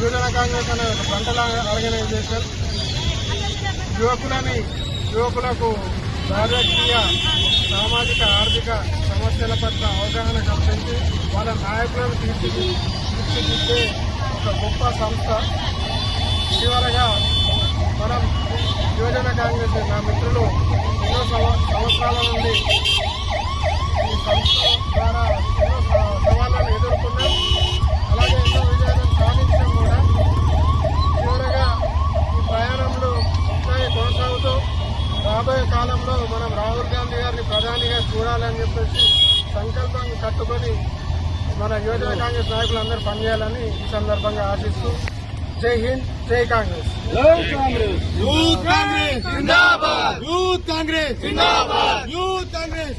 యువజన కాంగ్రెస్ అనే ఒక పంటల ఆర్గనైజేషన్. యువకులని యువకులకు రాజకీయ సామాజిక ఆర్థిక సమస్యల పట్ల అవగాహన కల్పించి వాళ్ళ నాయకులను తీర్చి తీర్చిదిద్దే ఒక గొప్ప సంస్థ. ఇటీవలగా మనం యువజన కాంగ్రెస్ నా మిత్రులు ఎన్నో సంవత్సరాల నుండి మనం రాహుల్ గాంధీ గారిని ప్రధానిగా చూడాలని చెప్పేసి సంకల్పం కట్టుకొని మన యువజన కాంగ్రెస్ నాయకులు అందరూ పనిచేయాలని ఈ సందర్భంగా ఆశిస్తూ జై హింద్ జై Congress youth Congress youth Congress youth Congress